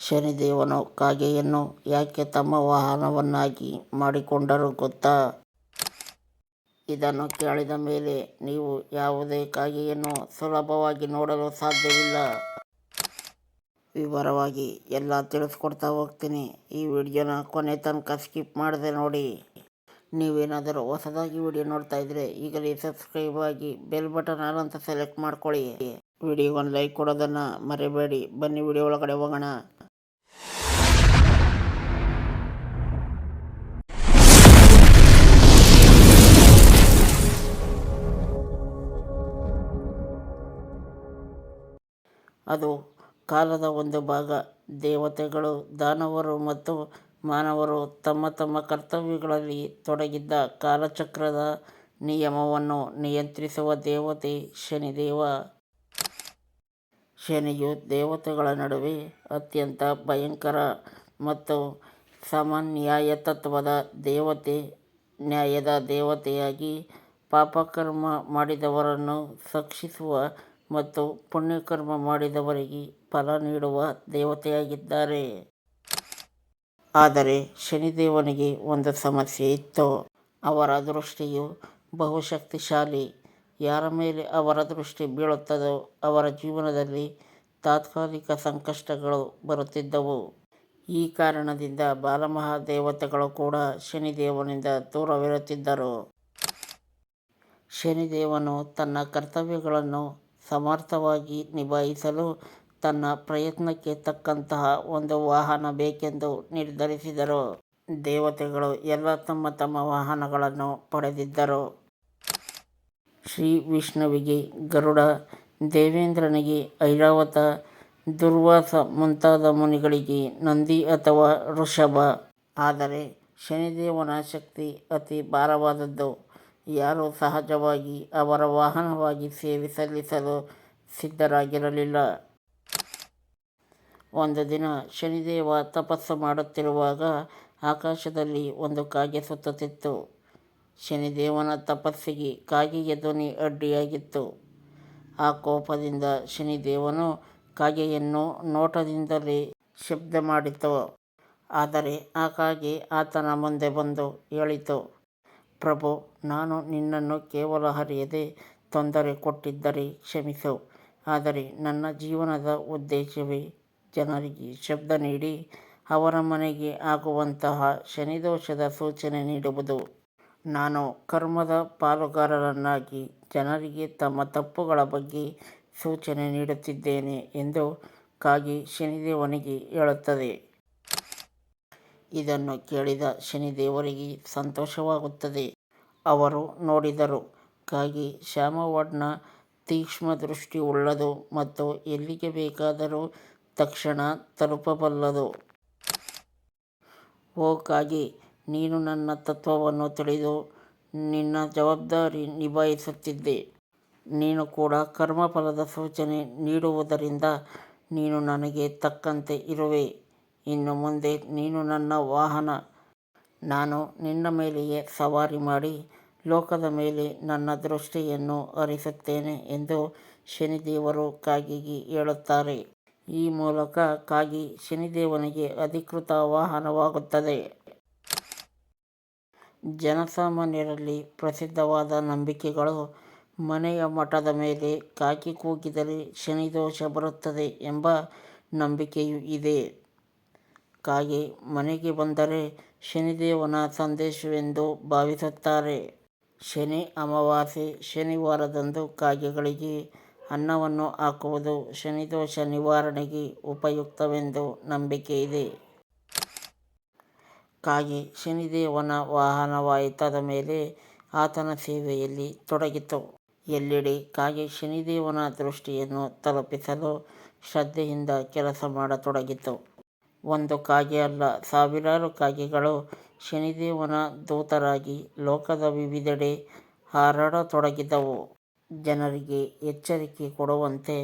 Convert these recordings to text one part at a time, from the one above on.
ಶನಿದೇವನು ಕಾಗೆಯನ್ನು ಯಾಕೆ ತಮ್ಮ ವಾಹನವನ್ನಾಗಿ ಮಾಡಿಕೊಂಡರು ಗೊತ್ತಾ? ಇದನ್ನು ಕೇಳಿದ ಮೇಲೆ ನೀವು ಯಾವುದೇ ಕಾಗೆಯನ್ನು ಸುಲಭವಾಗಿ ನೋಡಲು ಸಾಧ್ಯವಿಲ್ಲ. ವಿವರವಾಗಿ ಎಲ್ಲ ತಿಳಿಸ್ಕೊಡ್ತಾ ಹೋಗ್ತೀನಿ. ಈ ವಿಡಿಯೋನ ಕೊನೆ ತನಕ ಸ್ಕಿಪ್ ಮಾಡದೆ ನೋಡಿ. ನೀವೇನಾದರೂ ಹೊಸದಾಗಿ ವಿಡಿಯೋ ನೋಡ್ತಾ ಇದ್ರೆ ಈಗಲೇ ಸಬ್ಸ್ಕ್ರೈಬ್ ಆಗಿ ಬೆಲ್ ಬಟನ್ ಆಲ್ ಅಂತ ಸೆಲೆಕ್ಟ್ ಮಾಡ್ಕೊಳ್ಳಿ. ವಿಡಿಯೋಗೊಂದು ಲೈಕ್ ಕೊಡೋದನ್ನ ಮರಿಬೇಡಿ. ಬನ್ನಿ ವಿಡಿಯೋ ಒಳಗಡೆ ಹೋಗೋಣ. ಅದು ಕಾಲದ ಒಂದು ಭಾಗ. ದೇವತೆಗಳು, ದಾನವರು ಮತ್ತು ಮಾನವರು ತಮ್ಮ ತಮ್ಮ ಕರ್ತವ್ಯಗಳಲ್ಲಿ ತೊಡಗಿದ್ದ ಕಾಲಚಕ್ರದ ನಿಯಮವನ್ನು ನಿಯಂತ್ರಿಸುವ ದೇವತೆ ಶನಿದೇವ. ಶನಿಯು ದೇವತೆಗಳ ನಡುವೆ ಅತ್ಯಂತ ಭಯಂಕರ ಮತ್ತು ಸಮನ್ಯಾಯತತ್ವದ ದೇವತೆ. ನ್ಯಾಯದ ದೇವತೆಯಾಗಿ ಪಾಪಕರ್ಮ ಮಾಡಿದವರನ್ನು ಶಿಕ್ಷಿಸುವ ಮತ್ತು ಪುಣ್ಯಕರ್ಮ ಮಾಡಿದವರಿಗೆ ಫಲ ನೀಡುವ ದೇವತೆಯಾಗಿದ್ದಾರೆ. ಆದರೆ ಶನಿದೇವನಿಗೆ ಒಂದು ಸಮಸ್ಯೆ ಇತ್ತು. ಅವರ ದೃಷ್ಟಿಯು ಬಹುಶಕ್ತಿಶಾಲಿ. ಯಾರ ಮೇಲೆ ಅವರ ದೃಷ್ಟಿ ಬೀಳುತ್ತದೋ ಅವರ ಜೀವನದಲ್ಲಿ ತಾತ್ಕಾಲಿಕ ಸಂಕಷ್ಟಗಳು ಬರುತ್ತಿದ್ದವು. ಈ ಕಾರಣದಿಂದ ಬಾಲಮಹಾದೇವತೆಗಳು ಕೂಡ ಶನಿದೇವನಿಂದ ದೂರವಿರುತ್ತಿದ್ದರು. ಶನಿದೇವನು ತನ್ನ ಕರ್ತವ್ಯಗಳನ್ನು ಸಮರ್ಥವಾಗಿ ನಿಭಾಯಿಸಲು ತನ್ನ ಪ್ರಯತ್ನಕ್ಕೆ ತಕ್ಕಂತಹ ಒಂದು ವಾಹನ ಬೇಕೆಂದು ನಿರ್ಧರಿಸಿದರು. ದೇವತೆಗಳು ಎಲ್ಲ ತಮ್ಮ ತಮ್ಮ ವಾಹನಗಳನ್ನು ಪಡೆದಿದ್ದರು. ಶ್ರೀ ವಿಷ್ಣುವಿಗೆ ಗರುಡ, ದೇವೇಂದ್ರನಿಗೆ ಐರಾವತ, ದುರ್ವಾಸ ಮುಂತಾದ ಮುನಿಗಳಿಗೆ ನಂದಿ ಅಥವಾ ಋಷಭ ಆದರೆ ಶನಿದೇವನ ಶಕ್ತಿ ಅತಿ ಭಾರವಾದದ್ದು. ಯಾರೂ ಸಹಜವಾಗಿ ಅವರ ವಾಹನವಾಗಿ ಸೇವೆ ಸಲ್ಲಿಸಲು ಸಿದ್ಧರಾಗಿರಲಿಲ್ಲ. ಒಂದು ದಿನ ಶನಿದೇವ ತಪಸ್ಸು ಮಾಡುತ್ತಿರುವಾಗ ಆಕಾಶದಲ್ಲಿ ಒಂದು ಕಾಗೆ ಸುತ್ತುತ್ತಿತ್ತು. ಶನಿದೇವನ ತಪಸ್ಸಿಗೆ ಕಾಗೆಯ ಧ್ವನಿ ಅಡ್ಡಿಯಾಗಿತ್ತು. ಆ ಕೋಪದಿಂದ ಶನಿದೇವನು ಕಾಗೆಯನ್ನು ನೋಟದಿಂದಲೇ ಶಬ್ದ ಮಾಡಿತು. ಆದರೆ ಆ ಕಾಗೆ ಆತನ ಮುಂದೆ ಬಂದು ಹೇಳಿತು, ಪ್ರಭು, ನಾನು ನಿನ್ನನ್ನು ಕೇವಲ ಹರಿಯದೆ ತೊಂದರೆ ಕೊಟ್ಟಿದ್ದರೆ ಕ್ಷಮಿಸು. ಆದರೆ ನನ್ನ ಜೀವನದ ಉದ್ದೇಶವೇ ಜನರಿಗೆ ಶಬ್ದ ನೀಡಿ ಅವರ ಮನೆಗೆ ಆಗುವಂತಹ ಶನಿದೋಷದ ಸೂಚನೆ ನೀಡುವುದು. ನಾನು ಕರ್ಮದ ಪಾಲುಗಾರರನ್ನಾಗಿ ಜನರಿಗೆ ತಮ್ಮ ತಪ್ಪುಗಳ ಬಗ್ಗೆ ಸೂಚನೆ ನೀಡುತ್ತಿದ್ದೇನೆ ಎಂದು ಕಾಗಿ ಶನಿದೇವನಿಗೆ ಹೇಳುತ್ತದೆ. ಇದನ್ನು ಕೇಳಿದ ಶನಿದೇವರಿಗೆ ಸಂತೋಷವಾಗುತ್ತದೆ. ಅವರು ನೋಡಿದರು, ಕಾಗೆ ದೃಷ್ಟಿ ಉಳ್ಳದು ಮತ್ತು ಎಲ್ಲಿಗೆ ಬೇಕಾದರೂ ತಕ್ಷಣ ತಲುಪಬಲ್ಲದು. ಓ ಕಾಗೆ, ನೀನು ನನ್ನ ತತ್ವವನ್ನು ತಿಳಿದು ನಿನ್ನ ಜವಾಬ್ದಾರಿ ನಿಭಾಯಿಸುತ್ತಿದ್ದೆ. ನೀನು ಕೂಡ ಕರ್ಮಫಲದ ಸೂಚನೆ ನೀಡುವುದರಿಂದ ನೀನು ನನಗೆ ತಕ್ಕಂತೆ ಇರುವೆ. ಇನ್ನು ಮುಂದೆ ನೀನು ನನ್ನ ವಾಹನ. ನಾನು ನಿನ್ನ ಮೇಲೆಯೇ ಸವಾರಿ ಮಾಡಿ ಲೋಕದ ಮೇಲೆ ನನ್ನ ದೃಷ್ಟಿಯನ್ನು ಹರಿಸುತ್ತೇನೆ ಎಂದು ಶನಿದೇವರು ಕಾಗಿಗೆ ಹೇಳುತ್ತಾರೆ. ಈ ಮೂಲಕ ಕಾಗಿ ಶನಿದೇವನಿಗೆ ಅಧಿಕೃತ ವಾಹನವಾಗುತ್ತದೆ. ಜನಸಾಮಾನ್ಯರಲ್ಲಿ ಪ್ರಸಿದ್ಧವಾದ ನಂಬಿಕೆಗಳು ಮನೆಯ ಮಠದ ಮೇಲೆ ಕಾಕಿ ಕೂಗಿದರೆ ಶನಿದೋಷ ಬರುತ್ತದೆ ಎಂಬ ನಂಬಿಕೆಯೂ ಇದೆ. ಕಾಗೆ ಮನೆಗೆ ಬಂದರೆ ಶನಿದೇವನ ಸಂದೇಶವೆಂದು ಭಾವಿಸುತ್ತಾರೆ. ಶನಿ ಅಮಾವಾಸ್ಯೆ, ಶನಿವಾರದಂದು ಕಾಗೆಗಳಿಗೆ ಅನ್ನವನ್ನು ಹಾಕುವುದು ಶನಿದೋಷ ನಿವಾರಣೆಗೆ ಉಪಯುಕ್ತವೆಂದು ನಂಬಿಕೆ ಇದೆ ಕಾಗೆ ಶನಿದೇವನ ವಾಹನವಾಯಿತಾದ ಮೇಲೆ ಆತನ ಸೇವೆಯಲ್ಲಿ ತೊಡಗಿತು. ಎಲ್ಲೆಡೆ ಕಾಗೆ ಶನಿದೇವನ ದೃಷ್ಟಿಯನ್ನು ತಲುಪಿಸಲು ಶ್ರದ್ಧೆಯಿಂದ ಕೆಲಸ ಮಾಡತೊಡಗಿತು. ಒಂದು ಕಾಗೆ ಅಲ್ಲ, ಸಾವಿರಾರು ಕಾಗೆಗಳು ಶನಿದೇವನ ದೂತರಾಗಿ ಲೋಕದ ವಿವಿಧೆಡೆ ಹಾರಾಡತೊಡಗಿದವು. ಜನರಿಗೆ ಎಚ್ಚರಿಕೆ ಕೊಡುವಂತೆ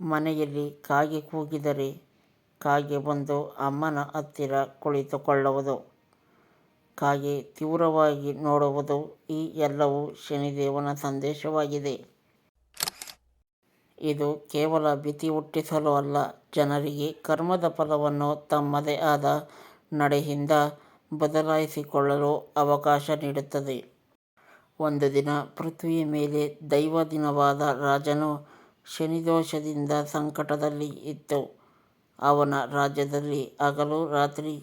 ಮನೆಯಲ್ಲಿ ಕಾಗೆ ಕೂಗಿದರೆ ಕಾಗೆ ಬಂದು ಅಮ್ಮನ ಹತ್ತಿರ ಕುಳಿತುಕೊಳ್ಳುವುದು, ಕಾಗೆ ತೀವ್ರವಾಗಿ ನೋಡುವುದು ಈ ಎಲ್ಲವೂ ಶನಿದೇವನ ಸಂದೇಶವಾಗಿದೆ. ಇದು ಕೇವಲ ಭೀತಿ ಹುಟ್ಟಿಸಲು ಅಲ್ಲ, ಜನರಿಗೆ ಕರ್ಮದ ಫಲವನ್ನು ತಮ್ಮದೇ ಆದ ನಡೆಯಿಂದ ಬದಲಾಯಿಸಿಕೊಳ್ಳಲು ಅವಕಾಶ ನೀಡುತ್ತದೆ. ಒಂದು ದಿನ ಪೃಥ್ವಿಯ ಮೇಲೆ ದೈವಾಧೀನವಾದ ರಾಜನು ಶನಿದೋಷದಿಂದ ಸಂಕಟದಲ್ಲಿ ಇತ್ತು. ಅವನ ರಾಜ್ಯದಲ್ಲಿ ಹಗಲು ರಾತ್ರಿ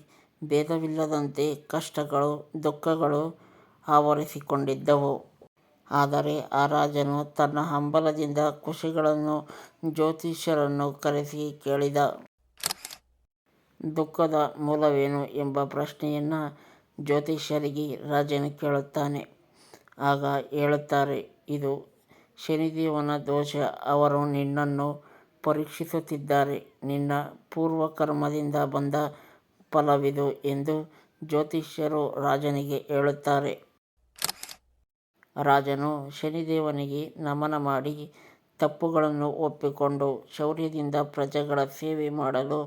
ಭೇದವಿಲ್ಲದಂತೆ ಕಷ್ಟಗಳು ದುಃಖಗಳು ಆವರಿಸಿಕೊಂಡಿದ್ದವು. ಆದರೆ ಆ ರಾಜನು ತನ್ನ ಹಂಬಲದಿಂದ ಖುಷಿಗಳನ್ನು ಜ್ಯೋತಿಷ್ಯರನ್ನು ಕರೆಸಿ ಕೇಳಿದ. ದುಃಖದ ಮೂಲವೇನು ಎಂಬ ಪ್ರಶ್ನೆಯನ್ನು ಜ್ಯೋತಿಷ್ಯರಿಗೆ ರಾಜನು ಕೇಳುತ್ತಾನೆ. ಆಗ ಹೇಳುತ್ತಾರೆ, ಇದು ಶನಿದೇವನ ದೋಷ. ಅವರು ನಿನ್ನನ್ನು ಪರೀಕ್ಷಿಸುತ್ತಿದ್ದಾರೆ. ನಿನ್ನ ಪೂರ್ವಕರ್ಮದಿಂದ ಬಂದ ಫಲವಿದು ಎಂದು ಜ್ಯೋತಿಷ್ಯರು ರಾಜನಿಗೆ ಹೇಳುತ್ತಾರೆ. ರಾಜನು ಶನಿದೇವನಿಗೆ ನಮನ ಮಾಡಿ ತಪ್ಪುಗಳನ್ನು ಒಪ್ಪಿಕೊಂಡು ಶೌರ್ಯದಿಂದ ಪ್ರಜೆಗಳ ಸೇವೆ ಮಾಡಲು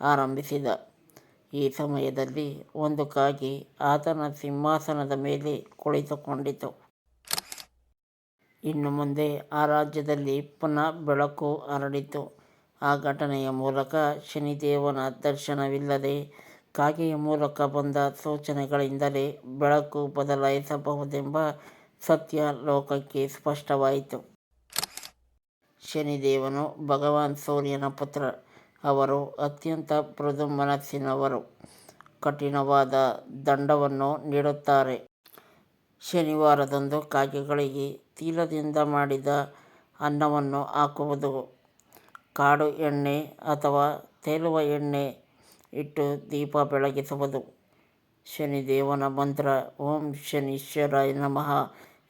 ಆರಂಭಿಸಿದ. ಈ ಸಮಯದಲ್ಲಿ ಒಂದು ಕಾಗೆ ಆತನ ಸಿಂಹಾಸನದ ಮೇಲೆ ಕುಳಿತುಕೊಂಡಿತು. ಇನ್ನು ಮುಂದೆ ಆ ರಾಜ್ಯದಲ್ಲಿ ಪುನಃ ಬೆಳಕು ಹರಡಿತು. ಆ ಘಟನೆಯ ಮೂಲಕ ಶನಿದೇವನ ದರ್ಶನವಿಲ್ಲದೆ ಕಾಗೆಯ ಮೂಲಕ ಬಂದ ಸೂಚನೆಗಳಿಂದಲೇ ಬೆಳಕು ಬದಲಾಯಿಸಬಹುದೆಂಬ ಸತ್ಯ ಲೋಕಕ್ಕೆ ಸ್ಪಷ್ಟವಾಯಿತು. ಶನಿದೇವನು ಭಗವಾನ್ ಸೂರ್ಯನ ಪುತ್ರ. ಅವರು ಅತ್ಯಂತ ಮೃದು ಮನಸ್ಸಿನವರು. ಕಠಿಣವಾದ ದಂಡವನ್ನು ನೀಡುತ್ತಾರೆ. ಶನಿವಾರದಂದು ಕಾಗೆಗಳಿಗೆ ತೀಲದಿಂದ ಮಾಡಿದ ಅನ್ನವನ್ನು ಹಾಕುವುದು, ಕಾಡು ಎಣ್ಣೆ ಅಥವಾ ತೇಲುವ ಎಣ್ಣೆ ಇಟ್ಟು ದೀಪ ಬೆಳಗಿಸುವುದು, ಶನಿದೇವನ ಮಂತ್ರ ಓಂ ಶನೀಶ್ವರಾಯ ನಮಃ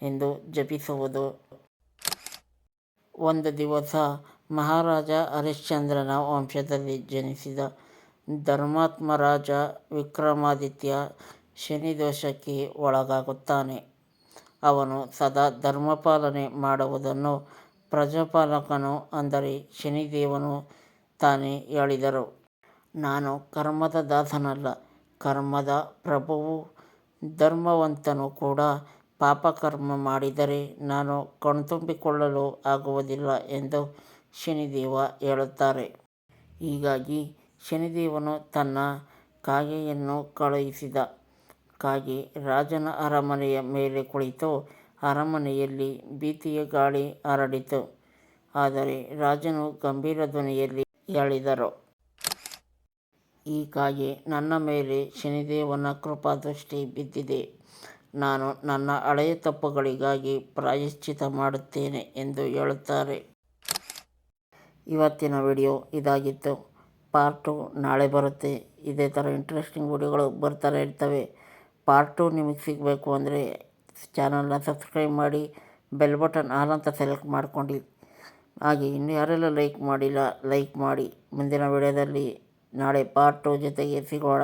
ಎಂದು ಜಪಿಸುವುದು. ಒಂದು ದಿವಸ ಮಹಾರಾಜ ಹರಿಶ್ಚಂದ್ರನ ವಂಶದಲ್ಲಿ ಜನಿಸಿದ ಧರ್ಮಾತ್ಮ ರಾಜ ವಿಕ್ರಮಾದಿತ್ಯ ಶನಿದೋಷಕ್ಕೆ ಒಳಗಾಗುತ್ತಾನೆ. ಅವನು ಸದಾ ಧರ್ಮಪಾಲನೆ ಮಾಡುವುದನ್ನು ಪ್ರಜಾಪಾಲಕನು ಅಂದರೆ ಶನಿದೇವನು ತಾನೇ ಹೇಳಿದರು. ನಾನು ಕರ್ಮದ ದಾಸನಲ್ಲ, ಕರ್ಮದ ಪ್ರಭುವು. ಧರ್ಮವಂತನು ಕೂಡ ಪಾಪಕರ್ಮ ಮಾಡಿದರೆ ನಾನು ಕಣ್ತುಂಬಿಕೊಳ್ಳಲು ಆಗುವುದಿಲ್ಲ ಎಂದು ಶನಿದೇವ ಹೇಳುತ್ತಾರೆ. ಹೀಗಾಗಿ ಶನಿದೇವನು ತನ್ನ ಕಾಗೆಯನ್ನು ಕಳುಹಿಸಿದ. ಕಾಗೆ ರಾಜನ ಅರಮನೆಯ ಮೇಲೆ ಕುಳಿತು ಅರಮನೆಯಲ್ಲಿ ಭೀತಿಯ ಗಾಳಿ ಹರಡಿತು. ಆದರೆ ರಾಜನು ಗಂಭೀರ ಧ್ವನಿಯಲ್ಲಿ ಹೇಳಿದರು. ಈ ಕಾಗೆ ನನ್ನ ಮೇಲೆ ಶನಿದೇವನ ಕೃಪಾದೃಷ್ಟಿ ಬಿದ್ದಿದೆ. ನಾನು ನನ್ನ ಹಳೆಯ ತಪ್ಪುಗಳಿಗಾಗಿ ಪ್ರಾಯಶ್ಚಿತ ಮಾಡುತ್ತೇನೆ ಎಂದು ಹೇಳುತ್ತಾರೆ. ಇವತ್ತಿನ ವಿಡಿಯೋ ಇದಾಗಿತ್ತು. ಪಾರ್ಟ್ ಟು ನಾಳೆ ಬರುತ್ತೆ. ಇದೇ ಥರ ಇಂಟ್ರೆಸ್ಟಿಂಗ್ ವಿಡಿಯೋಗಳು ಬರ್ತಾನೆ ಇರ್ತವೆ. ಪಾರ್ಟ್ ಟು ನಿಮಗೆ ಸಿಗಬೇಕು ಅಂದರೆ ಚಾನಲ್ನ ಸಬ್ಸ್ಕ್ರೈಬ್ ಮಾಡಿ, ಬೆಲ್ ಬಟನ್ ಆಲ್ ಅಂತ ಸೆಲೆಕ್ಟ್ ಮಾಡ್ಕೊಳ್ಳಿ. ಹಾಗೆ ಇನ್ನು ಯಾರೆಲ್ಲ ಲೈಕ್ ಮಾಡಿಲ್ಲ, ಲೈಕ್ ಮಾಡಿ. ಮುಂದಿನ ವಿಡಿಯೋದಲ್ಲಿ ನಾಳೆ ಪಾರ್ಟ್ ಟು ಜೊತೆಗೆ ಸಿಗೋಣ.